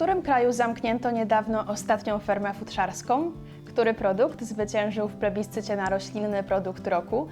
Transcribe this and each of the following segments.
którym kraju zamknięto niedawno ostatnią fermę futrzarską? Który produkt zwyciężył w plebiscycie na roślinny produkt roku?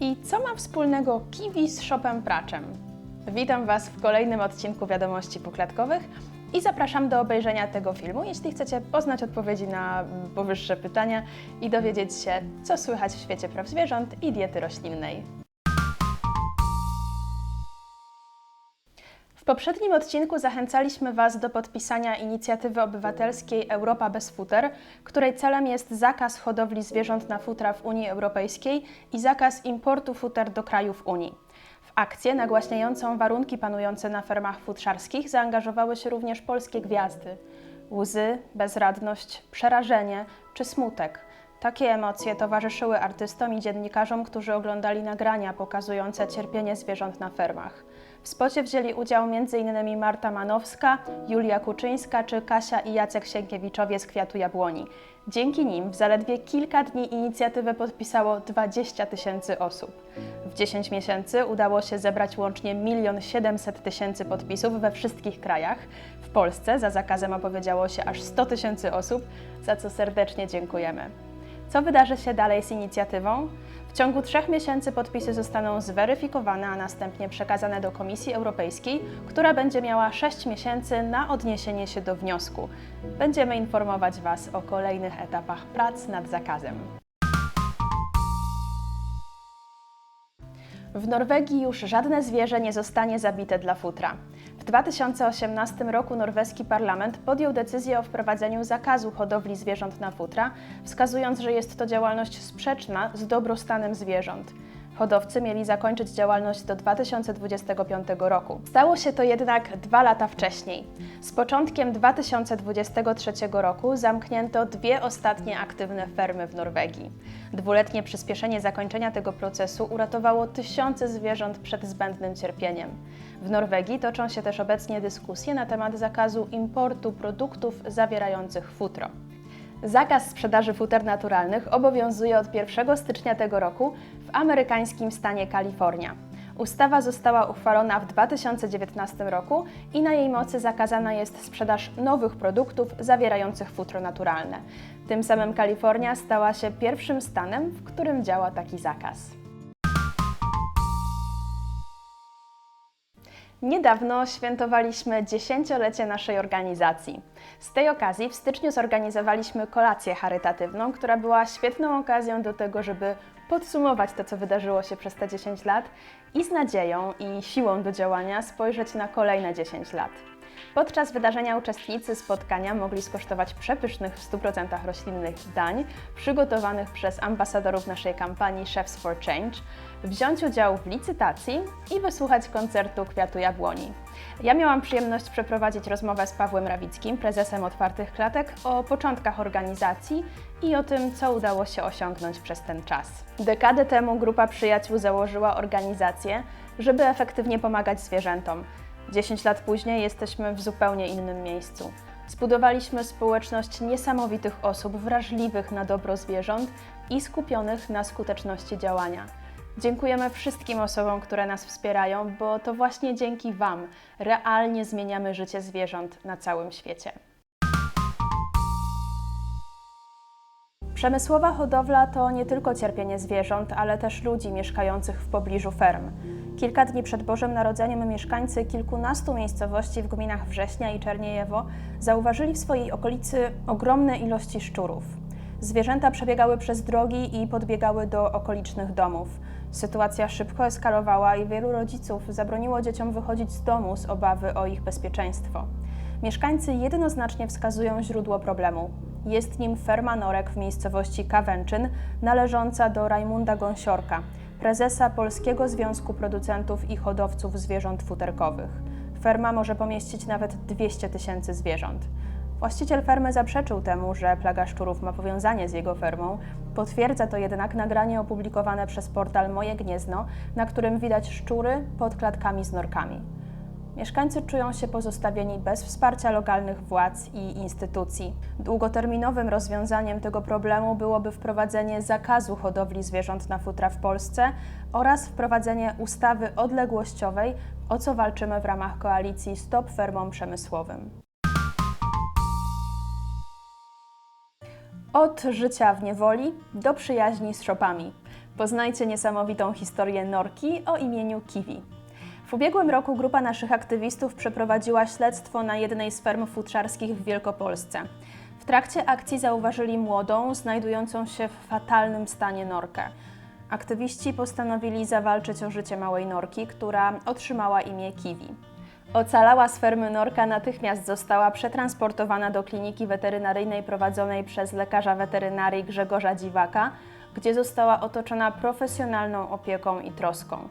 I co ma wspólnego kiwi z shopem praczem? Witam Was w kolejnym odcinku Wiadomości Poklatkowych i zapraszam do obejrzenia tego filmu, jeśli chcecie poznać odpowiedzi na powyższe pytania i dowiedzieć się, co słychać w świecie praw zwierząt i diety roślinnej. W poprzednim odcinku zachęcaliśmy Was do podpisania inicjatywy obywatelskiej Europa bez futer, której celem jest zakaz hodowli zwierząt na futra w Unii Europejskiej i zakaz importu futer do krajów Unii. W akcję nagłaśniającą warunki panujące na fermach futrzarskich zaangażowały się również polskie gwiazdy. Łzy, bezradność, przerażenie czy smutek. Takie emocje towarzyszyły artystom i dziennikarzom, którzy oglądali nagrania pokazujące cierpienie zwierząt na fermach. W spocie wzięli udział m.in. Marta Manowska, Julia Kuczyńska czy Kasia i Jacek Sienkiewiczowie z Kwiatu Jabłoni. Dzięki nim w zaledwie kilka dni inicjatywę podpisało 20 tysięcy osób. W 10 miesięcy udało się zebrać łącznie 1 700 tysięcy podpisów we wszystkich krajach. W Polsce za zakazem opowiedziało się aż 100 tysięcy osób, za co serdecznie dziękujemy. Co wydarzy się dalej z inicjatywą? W ciągu trzech miesięcy podpisy zostaną zweryfikowane, a następnie przekazane do Komisji Europejskiej, która będzie miała 6 miesięcy na odniesienie się do wniosku. Będziemy informować Was o kolejnych etapach prac nad zakazem. W Norwegii już żadne zwierzę nie zostanie zabite dla futra. W 2018 roku norweski parlament podjął decyzję o wprowadzeniu zakazu hodowli zwierząt na futra, wskazując, że jest to działalność sprzeczna z dobrostanem zwierząt. Hodowcy mieli zakończyć działalność do 2025 roku. Stało się to jednak dwa lata wcześniej. Z początkiem 2023 roku zamknięto dwie ostatnie aktywne fermy w Norwegii. Dwuletnie przyspieszenie zakończenia tego procesu uratowało tysiące zwierząt przed zbędnym cierpieniem. W Norwegii toczą się też obecnie dyskusje na temat zakazu importu produktów zawierających futro. Zakaz sprzedaży futer naturalnych obowiązuje od 1 stycznia tego roku w amerykańskim stanie Kalifornia. Ustawa została uchwalona w 2019 roku i na jej mocy zakazana jest sprzedaż nowych produktów zawierających futro naturalne. Tym samym Kalifornia stała się pierwszym stanem, w którym działa taki zakaz. Niedawno świętowaliśmy dziesięciolecie naszej organizacji. Z tej okazji w styczniu zorganizowaliśmy kolację charytatywną, która była świetną okazją do tego, żeby podsumować to, co wydarzyło się przez te 10 lat i z nadzieją i siłą do działania spojrzeć na kolejne 10 lat. Podczas wydarzenia uczestnicy spotkania mogli skosztować przepysznych w 100% roślinnych dań przygotowanych przez ambasadorów naszej kampanii Chefs for Change, wziąć udział w licytacji i wysłuchać koncertu Kwiatu Jabłoni. Ja miałam przyjemność przeprowadzić rozmowę z Pawłem Rawickim, prezesem Otwartych Klatek, o początkach organizacji i o tym, co udało się osiągnąć przez ten czas. Dekadę temu grupa przyjaciół założyła organizację, żeby efektywnie pomagać zwierzętom. 10 lat później jesteśmy w zupełnie innym miejscu. Zbudowaliśmy społeczność niesamowitych osób wrażliwych na dobro zwierząt i skupionych na skuteczności działania. Dziękujemy wszystkim osobom, które nas wspierają, bo to właśnie dzięki Wam realnie zmieniamy życie zwierząt na całym świecie. Przemysłowa hodowla to nie tylko cierpienie zwierząt, ale też ludzi mieszkających w pobliżu ferm. Kilka dni przed Bożym Narodzeniem mieszkańcy kilkunastu miejscowości w gminach Września i Czerniejewo zauważyli w swojej okolicy ogromne ilości szczurów. Zwierzęta przebiegały przez drogi i podbiegały do okolicznych domów. Sytuacja szybko eskalowała i wielu rodziców zabroniło dzieciom wychodzić z domu z obawy o ich bezpieczeństwo. Mieszkańcy jednoznacznie wskazują źródło problemu. Jest nim ferma norek w miejscowości Kawęczyn, należąca do Rajmunda Gąsiorka, prezesa Polskiego Związku Producentów i Hodowców Zwierząt Futerkowych. Ferma może pomieścić nawet 200 tysięcy zwierząt. Właściciel fermy zaprzeczył temu, że plaga szczurów ma powiązanie z jego fermą. Potwierdza to jednak nagranie opublikowane przez portal Moje Gniezno, na którym widać szczury pod klatkami z norkami. Mieszkańcy czują się pozostawieni bez wsparcia lokalnych władz i instytucji. Długoterminowym rozwiązaniem tego problemu byłoby wprowadzenie zakazu hodowli zwierząt na futra w Polsce oraz wprowadzenie ustawy odległościowej, o co walczymy w ramach koalicji Stop Fermom Przemysłowym. Od życia w niewoli do przyjaźni z szopami. Poznajcie niesamowitą historię norki o imieniu Kiwi. W ubiegłym roku grupa naszych aktywistów przeprowadziła śledztwo na jednej z ferm futrzarskich w Wielkopolsce. W trakcie akcji zauważyli młodą, znajdującą się w fatalnym stanie norkę. Aktywiści postanowili zawalczyć o życie małej norki, która otrzymała imię Kiwi. Ocalała z fermy norka natychmiast została przetransportowana do kliniki weterynaryjnej prowadzonej przez lekarza weterynarii Grzegorza Dziwaka, gdzie została otoczona profesjonalną opieką i troską.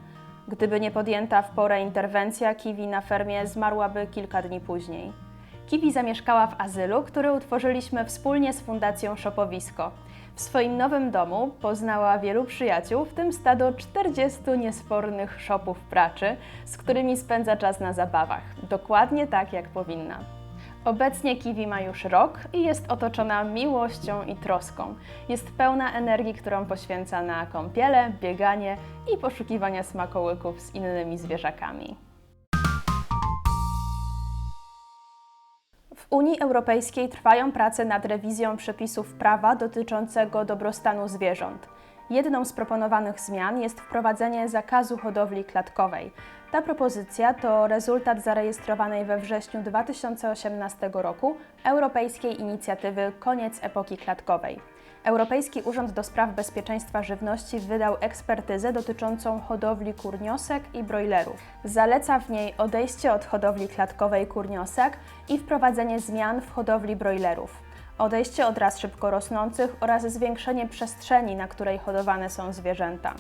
Gdyby nie podjęta w porę interwencja, Kiwi na fermie zmarłaby kilka dni później. Kiwi zamieszkała w azylu, który utworzyliśmy wspólnie z Fundacją Szopowisko. W swoim nowym domu poznała wielu przyjaciół, w tym stado 40 niespornych szopów praczy, z którymi spędza czas na zabawach. Dokładnie tak, jak powinna. Obecnie Kiwi ma już rok i jest otoczona miłością i troską. Jest pełna energii, którą poświęca na kąpiele, bieganie i poszukiwania smakołyków z innymi zwierzakami. Unii Europejskiej trwają prace nad rewizją przepisów prawa dotyczącego dobrostanu zwierząt. Jedną z proponowanych zmian jest wprowadzenie zakazu hodowli klatkowej. Ta propozycja to rezultat zarejestrowanej we wrześniu 2018 roku Europejskiej Inicjatywy Koniec Epoki Klatkowej. Europejski Urząd do Spraw Bezpieczeństwa Żywności wydał ekspertyzę dotyczącą hodowli kurniosek i brojlerów. Zaleca w niej odejście od hodowli klatkowej kurniosek i wprowadzenie zmian w hodowli brojlerów. Odejście od ras szybko rosnących oraz zwiększenie przestrzeni, na której hodowane są zwierzęta.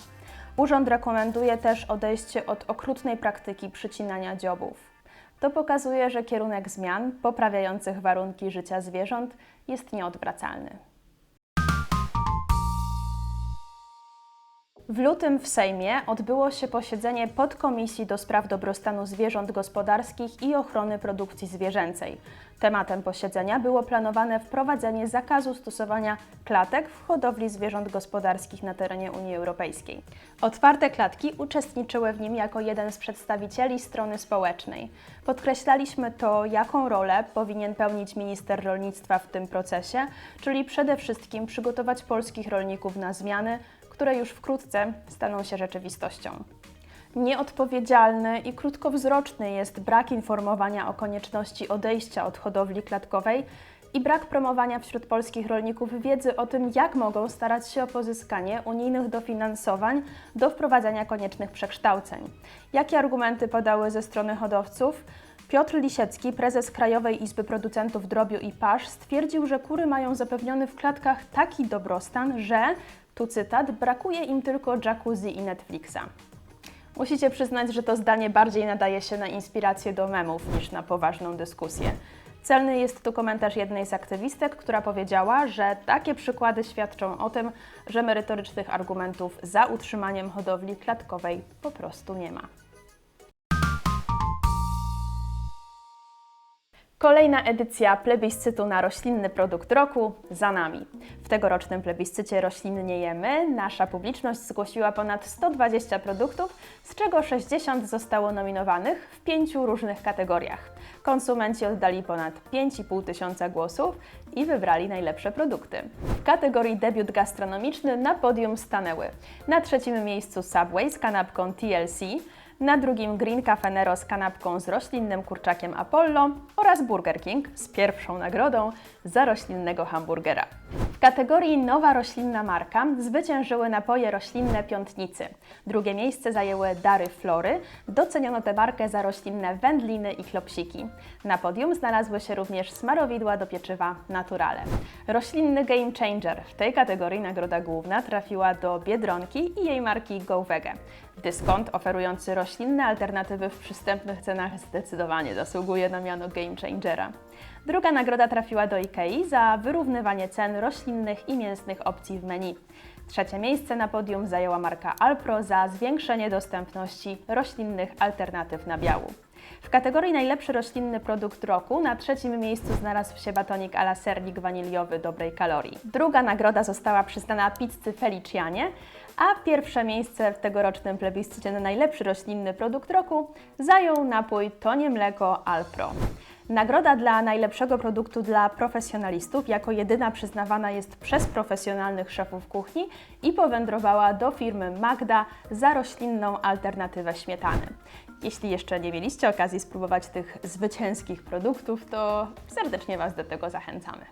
Urząd rekomenduje też odejście od okrutnej praktyki przycinania dziobów. To pokazuje, że kierunek zmian poprawiających warunki życia zwierząt jest nieodwracalny. W lutym w Sejmie odbyło się posiedzenie podkomisji do spraw dobrostanu zwierząt gospodarskich i ochrony produkcji zwierzęcej. Tematem posiedzenia było planowane wprowadzenie zakazu stosowania klatek w hodowli zwierząt gospodarskich na terenie Unii Europejskiej. Otwarte klatki uczestniczyły w nim jako jeden z przedstawicieli strony społecznej. Podkreślaliśmy to, jaką rolę powinien pełnić minister rolnictwa w tym procesie, czyli przede wszystkim przygotować polskich rolników na zmiany, które już wkrótce staną się rzeczywistością. Nieodpowiedzialny i krótkowzroczny jest brak informowania o konieczności odejścia od hodowli klatkowej i brak promowania wśród polskich rolników wiedzy o tym, jak mogą starać się o pozyskanie unijnych dofinansowań do wprowadzenia koniecznych przekształceń. Jakie argumenty padały ze strony hodowców? Piotr Lisiecki, prezes Krajowej Izby Producentów Drobiu i Pasz, stwierdził, że kury mają zapewniony w klatkach taki dobrostan, że, tu cytat, brakuje im tylko jacuzzi i Netflixa. Musicie przyznać, że to zdanie bardziej nadaje się na inspirację do memów niż na poważną dyskusję. Celny jest tu komentarz jednej z aktywistek, która powiedziała, że takie przykłady świadczą o tym, że merytorycznych argumentów za utrzymaniem hodowli klatkowej po prostu nie ma. Kolejna edycja plebiscytu na roślinny produkt roku za nami. W tegorocznym plebiscycie Roślinniejemy nasza publiczność zgłosiła ponad 120 produktów, z czego 60 zostało nominowanych w pięciu różnych kategoriach. Konsumenci oddali ponad 5,5 tysiąca głosów i wybrali najlepsze produkty. W kategorii debiut gastronomiczny na podium stanęły na trzecim miejscu Subway z kanapką TLC, na drugim Green Cafenero z kanapką z roślinnym kurczakiem Apollo oraz Burger King z pierwszą nagrodą za roślinnego hamburgera. W kategorii Nowa roślinna marka zwyciężyły napoje roślinne Piątnicy. Drugie miejsce zajęły Dary Flory. Doceniono tę markę za roślinne wędliny i klopsiki. Na podium znalazły się również smarowidła do pieczywa Naturale. Roślinny Game Changer. W tej kategorii nagroda główna trafiła do Biedronki i jej marki Go. Dyskont oferujący roślinne alternatywy w przystępnych cenach zdecydowanie zasługuje na miano Game Changera. Druga nagroda trafiła do IKEA za wyrównywanie cen roślinnych i mięsnych opcji w menu. Trzecie miejsce na podium zajęła marka Alpro za zwiększenie dostępności roślinnych alternatyw nabiału. W kategorii najlepszy roślinny produkt roku na trzecim miejscu znalazł się batonik ala sernik waniliowy dobrej kalorii. Druga nagroda została przyznana pizzy Felicianie, a pierwsze miejsce w tegorocznym plebiscycie na najlepszy roślinny produkt roku zajął napój Tonie Mleko Alpro. Nagroda dla najlepszego produktu dla profesjonalistów jako jedyna przyznawana jest przez profesjonalnych szefów kuchni i powędrowała do firmy Magda za roślinną alternatywę śmietany. Jeśli jeszcze nie mieliście okazji spróbować tych zwycięskich produktów, to serdecznie Was do tego zachęcamy.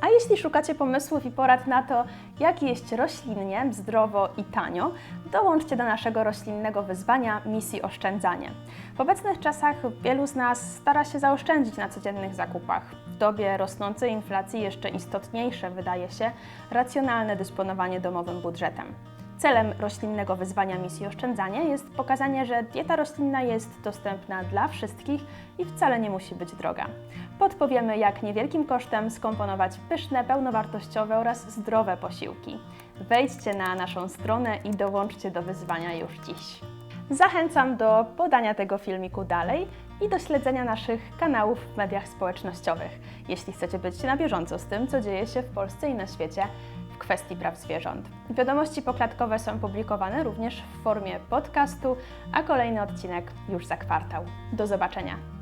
A jeśli szukacie pomysłów i porad na to, jak jeść roślinnie, zdrowo i tanio, dołączcie do naszego roślinnego wyzwania misji oszczędzanie. W obecnych czasach wielu z nas stara się zaoszczędzić na codziennych zakupach. W dobie rosnącej inflacji jeszcze istotniejsze wydaje się racjonalne dysponowanie domowym budżetem. Celem roślinnego wyzwania misji oszczędzanie jest pokazanie, że dieta roślinna jest dostępna dla wszystkich i wcale nie musi być droga. Podpowiemy, jak niewielkim kosztem skomponować pyszne, pełnowartościowe oraz zdrowe posiłki. Wejdźcie na naszą stronę i dołączcie do wyzwania już dziś. Zachęcam do podania tego filmiku dalej i do śledzenia naszych kanałów w mediach społecznościowych, jeśli chcecie być na bieżąco z tym, co dzieje się w Polsce i na świecie kwestii praw zwierząt. Wiadomości poklatkowe są publikowane również w formie podcastu, a kolejny odcinek już za kwartał. Do zobaczenia.